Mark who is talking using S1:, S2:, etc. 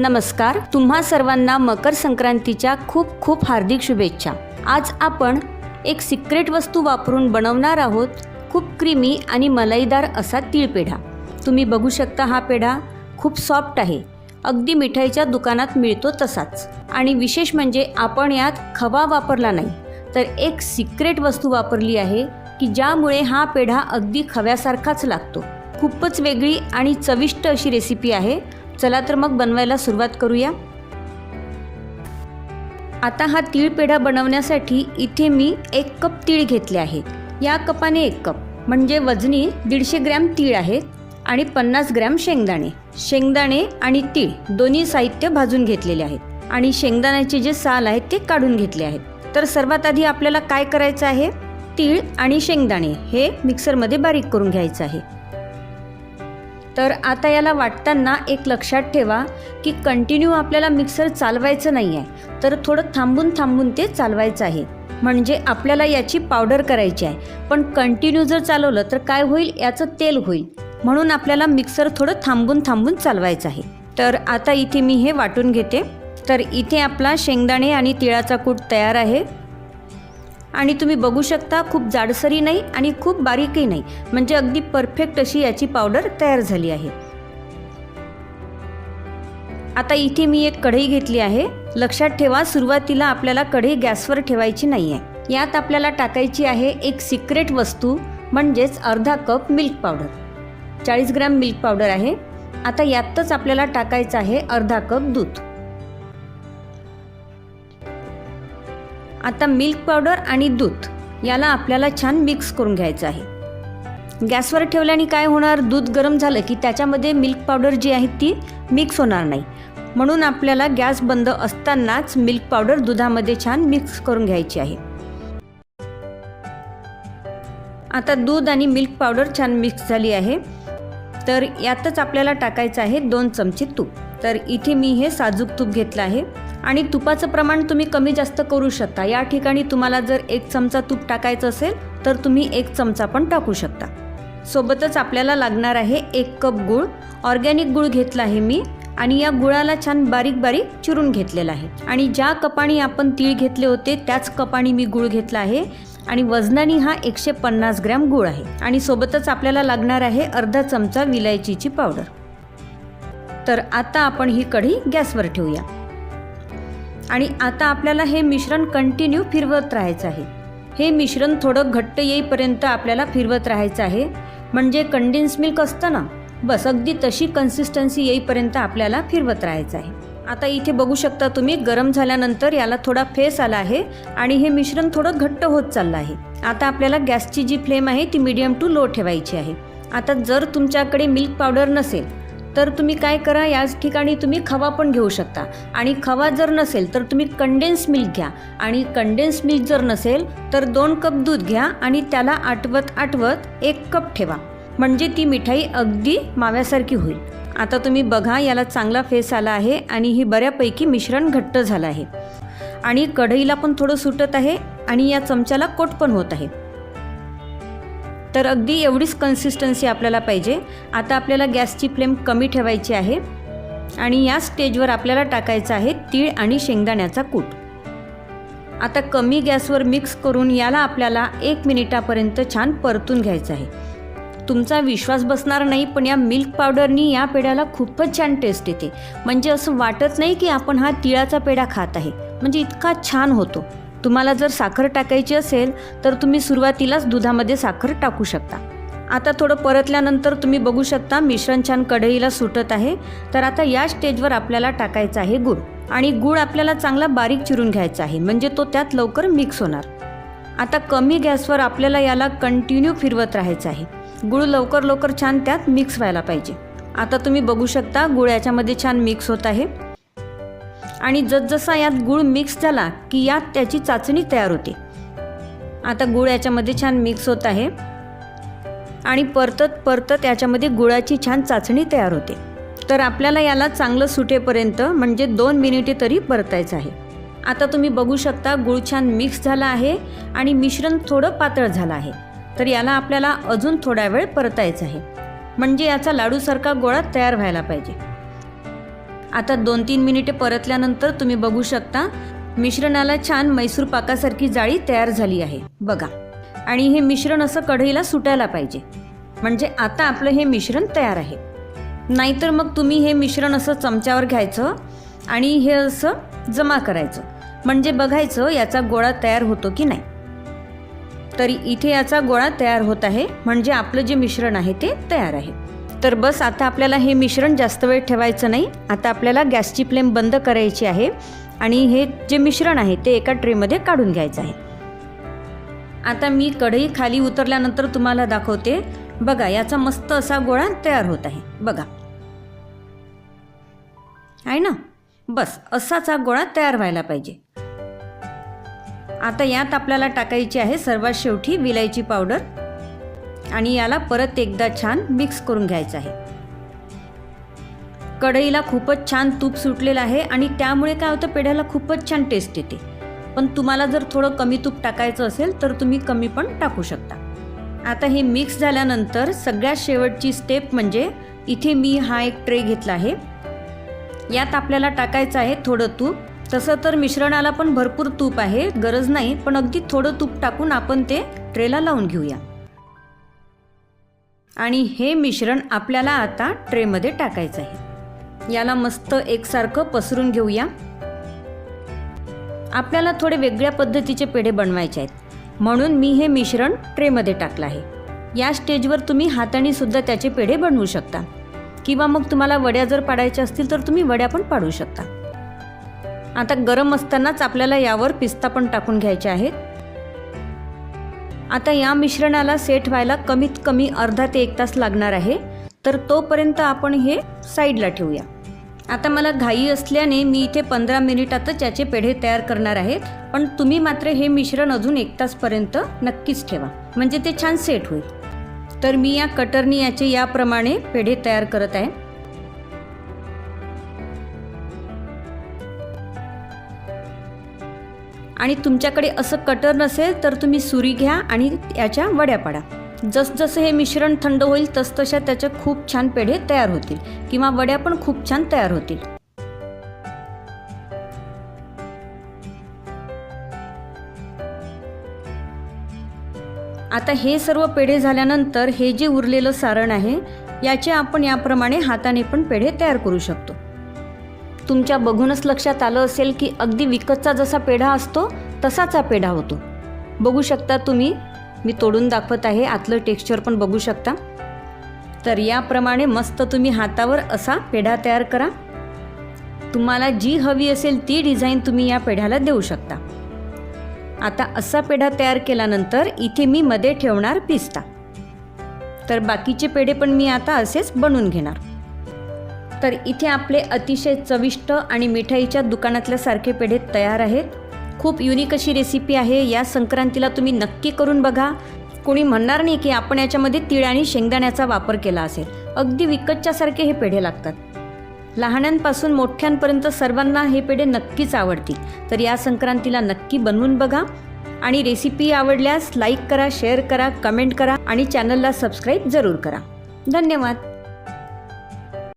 S1: नमस्कार. तुम्हा सर्वांना मकर संक्रांतीच्या खूप खूप हार्दिक शुभेच्छा. आज आपण एक सिक्रेट वस्तू वापरून बनवणार आहोत. खूप क्रीमी आणि मलाईदार असा तीळ पेढा. तुम्ही बघू शकता हा पेढा खूप सॉफ्ट आहे. अगदी मिठाईच्या दुकानात मिळतो तसाच. आणि विशेष म्हणजे आपण यात खवा वापरला नाही तर एक सिक्रेट वस्तू वापरली आहे की ज्यामुळे हा पेढा अगदी खव्यासारखाच लागतो. खूपच वेगळी आणि चविष्ट अशी रेसिपी आहे. चला तर मग बनवायला सुरुवात करूया. आता हा तीळ पेढा बनवण्यासाठी इथे मी एक कप तीळ घेतले आहे. या कपाने एक कप म्हणजे वजनी दीडशे ग्रॅम तीळ आहेत आणि पन्नास ग्रॅम शेंगदाणे. शेंगदाणे आणि तीळ दोन्ही साहित्य भाजून घेतलेले आहेत आणि शेंगदाण्याचे जे साल आहेत ते काढून घेतले आहेत. तर सर्वात आधी आपल्याला काय करायचं आहे? तीळ आणि शेंगदाणे हे मिक्सरमध्ये बारीक करून घ्यायचं आहे. तर आता याला वाटताना एक लक्षात ठेवा की कंटिन्यू आपल्याला मिक्सर चालवायचं नाही आहे तर थोडं थांबून थांबून ते चालवायचं आहे. म्हणजे आपल्याला याची पावडर करायची आहे. पण कंटिन्यू जर चालवलं तर काय होईल? याचं तेल होईल. म्हणून आपल्याला मिक्सर थोडं थांबून थांबून चालवायचं आहे. तर आता इथे मी हे वाटून घेते. तर इथे आपला शेंगदाणे आणि तिळाचा कूट तयार आहे. आणि तुम्ही बघू शकता खूप जाडसरी नाही आणि खूप बारीकही नाही. म्हणजे अगदी परफेक्ट अशी याची पावडर तयार झाली आहे. आता इथे मी एक कढई घेतली आहे. लक्षात ठेवा सुरुवातीला आपल्याला कढई गॅसवर ठेवायची नाही आहे यात आपल्याला टाकायची आहे एक सिक्रेट वस्तू म्हणजेच अर्धा कप मिल्क पावडर चाळीस ग्रॅम मिल्क पावडर आहे. आता यातच आपल्याला टाकायचं आहे अर्धा कप दूध. आता मिल्क पावडर आणि दूध याला आपल्याला छान मिक्स करून घ्यायचं आहे. गॅसवर ठेवल्याने काय होणार? दूध गरम झालं की त्याच्यामध्ये मिल्क पावडर जी आहे ती मिक्स होणार नाही. म्हणून आपल्याला गॅस बंद असतानाच मिल्क पावडर दुधामध्ये छान मिक्स करून घ्यायची आहे. आता दूध आणि मिल्क पावडर छान मिक्स झाली आहे. तर यातच आपल्याला टाकायचं आहे दोन चमचे तूप. तर इथे मी हे साजूक तूप घेतलं आहे. आणि तुपाचं प्रमाण तुम्ही कमी जास्त करू शकता. या ठिकाणी तुम्हाला जर एक चमचा तूप टाकायचं असेल तर तुम्ही एक चमचा पण टाकू शकता. सोबतच आपल्याला लागणार आहे एक कप गूळ. ऑर्गॅनिक गूळ घेतला आहे मी आणि या गुळाला छान बारीक बारीक चिरून घेतलेला आहे. आणि ज्या कपाणी आपण तीळ घेतले होते त्याच कपाणी मी गूळ घेतला आहे. आणि वजनाने हा एकशे पन्नास ग्रॅम गूळ आहे. आणि सोबतच आपल्याला लागणार आहे अर्धा चमचा विलायचीची पावडर. तर आता आपण ही कढी गॅसवर ठेवूया. आणि आता आपल्याला हे मिश्रण कंटिन्यू फिरवत राहायचं आहे. हे मिश्रण थोडं घट्ट येईपर्यंत आपल्याला फिरवत राहायचं आहे. म्हणजे कंडेन्स मिल्क असतं ना? बस अगदी तशी कन्सिस्टन्सी येईपर्यंत आपल्याला फिरवत राहायचं आहे. आता इथे बघू शकता तुम्ही गरम झाल्यानंतर याला थोडा फेस आला आहे आणि हे मिश्रण थोडं घट्ट होत चाललं आहे. आता आपल्याला गॅसची जी फ्लेम आहे ती मीडियम टू लो ठेवायची आहे. आता जर तुमच्याकडे मिल्क पावडर नसेल तर तुम्ही काय करा याच ठिकाणी तुम्ही खवा पण घेऊ शकता. आणि खवा जर नसेल तर तुम्ही कंडेन्स मिल्क घ्या. आणि कंडेन्स मिल्क जर नसेल तर दोन कप दूध घ्या आणि त्याला आटवत आटवत एक कप ठेवा. म्हणजे ती मिठाई अगदी माव्यासारखी होईल. आता तुम्ही बघा याला चांगला फेस आला आहे आणि ही बऱ्यापैकी मिश्रण घट्ट झालं आहे. आणि कढईला पण थोडं सुटत आहे आणि या चमच्याला कोट पण होत आहे. तर अगदी एवढीच कन्सिस्टन्सी आपल्याला पाहिजे. आता आपल्याला गॅसची फ्लेम कमी ठेवायची आहे आणि या स्टेजवर आपल्याला टाकायचं आहे तीळ आणि शेंगदाण्याचा कूट. आता कमी गॅसवर मिक्स करून याला आपल्याला एक मिनिटापर्यंत छान परतून घ्यायचं आहे. तुमचा विश्वास बसणार नाही पण या मिल्क पावडरनी या पेढ्याला खूपच छान टेस्ट येते. म्हणजे असं वाटत नाही की आपण हा तिळाचा पेढा खात आहे. म्हणजे इतका छान होतो. तुम्हाला जर साखर टाकायची असेल तर तुम्ही सुरुवातीलाच दुधामध्ये साखर टाकू शकता. आता थोडं परतल्यानंतर तुम्ही बघू शकता मिश्रण छान कढईला सुटत आहे. तर आता या स्टेजवर आपल्याला टाकायचं आहे गूळ. आणि गूळ आपल्याला चांगला बारीक चिरून घ्यायचा आहे म्हणजे तो त्यात लवकर मिक्स होणार. आता कमी गॅसवर आपल्याला याला कंटिन्यू फिरवत राहायचं आहे. गूळ लवकर लवकर छान त्यात मिक्स व्हायला पाहिजे. आता तुम्ही बघू शकता गुळ याच्यामध्ये छान मिक्स होत आहे. आणि जसजसा यात गूळ मिक्स झाला की यात त्याची चाचणी तयार होते. आता गूळ याच्यामध्ये छान मिक्स होत आहे. आणि परतत परतत याच्यामध्ये गुळाची छान चाचणी तयार होते. तर आपल्याला याला चांगलं सुटेपर्यंत म्हणजे दोन मिनिटे तरी परतायचं आहे. आता तुम्ही बघू शकता गूळ छान मिक्स झाला आहे आणि मिश्रण थोडं पातळ झालं आहे. तर याला आपल्याला अजून थोडा वेळ परतायचं आहे. म्हणजे याचा लाडूसारखा गोळा तयार व्हायला पाहिजे. आता दोन तीन मिनिटे परतल्यानंतर तुम्ही बघू शकता मिश्रणाला छान मैसूर पाकासारखी जाळी तयार झाली आहे. बघा. आणि हे मिश्रण असं कढईला सुटायला पाहिजे. म्हणजे आता आपलं हे मिश्रण तयार आहे. नाहीतर मग तुम्ही हे मिश्रण असं चमच्यावर घ्यायचं आणि हे असं जमा करायचं. म्हणजे बघायचं याचा गोळा तयार होतो की नाही. तरी इथे याचा गोळा तयार होत आहे. म्हणजे आपलं जे मिश्रण आहे ते तयार आहे. तर बस आता आपल्याला हे मिश्रण जास्त वेळ ठेवायचं नाही. आता आपल्याला गॅसची फ्लेम बंद करायची आहे आणि हे जे मिश्रण आहे ते एका ट्रेमध्ये काढून घ्यायचं आहे. आता मी कढई खाली उतरल्यानंतर तुम्हाला दाखवते. बघा याचा मस्त असा गोळा तयार होत आहे. बघा. आहे ना? बस असाच हा गोळा तयार व्हायला पाहिजे. आता यात आपल्याला टाकायची आहे सर्वात शेवटी विलायची पावडर. आणि याला परत एकदा छान मिक्स करून घ्यायचं आहे. कढईला खूपच छान तूप सुटलेलं आहे आणि त्यामुळे काय होतं पेढ्याला खूपच छान टेस्ट येते. पण तुम्हाला जर थोडं कमी तूप टाकायचं असेल तर तुम्ही कमी पण टाकू शकता. आता हे मिक्स झाल्यानंतर सगळ्यात शेवटची स्टेप म्हणजे इथे मी हा एक ट्रे घेतला आहे. यात आपल्याला टाकायचं आहे थोडं तूप. तसं तर मिश्रणाला पण भरपूर तूप आहे गरज नाही पण अगदी थोडं तूप टाकून आपण ते ट्रेला लावून घेऊया. आणि हे मिश्रण आपल्याला आता ट्रेमध्ये टाकायचं आहे. याला मस्त एकसारखं पसरून घेऊया. आपल्याला थोडे वेगळ्या पद्धतीचे पेढे बनवायचे आहेत. म्हणून मी हे मिश्रण ट्रेमध्ये टाकलं आहे. या स्टेजवर तुम्ही हातानीसुद्धा त्याचे पेढे बनवू शकता. किंवा मग तुम्हाला वड्या जर पाडायच्या असतील तर तुम्ही वड्या पण पाडू शकता. आता गरम असतानाच आपल्याला यावर पिस्ता पण टाकून घ्यायचे आहेत. आता या मिश्रणाला सेट व्हायला कमीत कमी अर्धा ते एक तास लागणार आहे. तर तोपर्यंत आपण हे साईडला ठेवूया. आता मला घाई असल्याने मी इथे पंधरा मिनिटातच याचे पेढे तयार करणार आहेत पण तुम्ही मात्र हे मिश्रण अजून एक तासपर्यंत नक्कीच ठेवा. म्हणजे ते छान सेट होईल. तर मी या कटरनी याचे याप्रमाणे पेढे तयार करत आहे. आणि तुमच्याकडे असं कटर नसेल तर तुम्ही सुरी घ्या आणि याच्या वड्या पाडा. जसजसं हे मिश्रण थंड होईल तसतशा त्याचे खूप छान पेढे तयार होतील किंवा वड्या पण खूप छान तयार होतील. आता हे सर्व पेढे झाल्यानंतर हे जे उरलेलं सारण आहे याचे आपण याप्रमाणे हाताने पण पेढे तयार करू शकतो. तुमच्या बघूनच लक्षात आलं असेल की अगदी विकतचा जसा पेढा असतो तसाच हा पेढा होतो. बघू शकता तुम्ही. मी तोडून दाखवत आहे. आतलं टेक्स्चर पण बघू शकता. तर याप्रमाणे मस्त तुम्ही हातावर असा पेढा तयार करा. तुम्हाला जी हवी असेल ती डिझाईन तुम्ही या पेढ्याला देऊ शकता. आता असा पेढा तयार केल्यानंतर इथे मी मध्ये ठेवणार पिस्ता. तर बाकीचे पेढे पण मी आता असेच बनवून घेणार. तर इथे आपले अतिशय चविष्ट आणि मिठाईच्या दुकानातल्या सारखे पेढे तयार आहेत. खूप युनिक अशी रेसिपी आहे. या संक्रांतीला तुम्ही नक्की करून बघा. कोणी म्हणणार नाही की आपण याच्यामध्ये तीळ आणि शेंगदाण्याचा वापर केला असेल. अगदी विकतच्यासारखे हे पेढे लागतात. लहानांपासून मोठ्यांपर्यंत सर्वांना हे पेढे नक्कीच आवडतील. तर या संक्रांतीला नक्की बनवून बघा. आणि रेसिपी आवडल्यास लाईक करा शेअर करा कमेंट करा आणि चॅनलला सबस्क्राईब जरूर करा. धन्यवाद.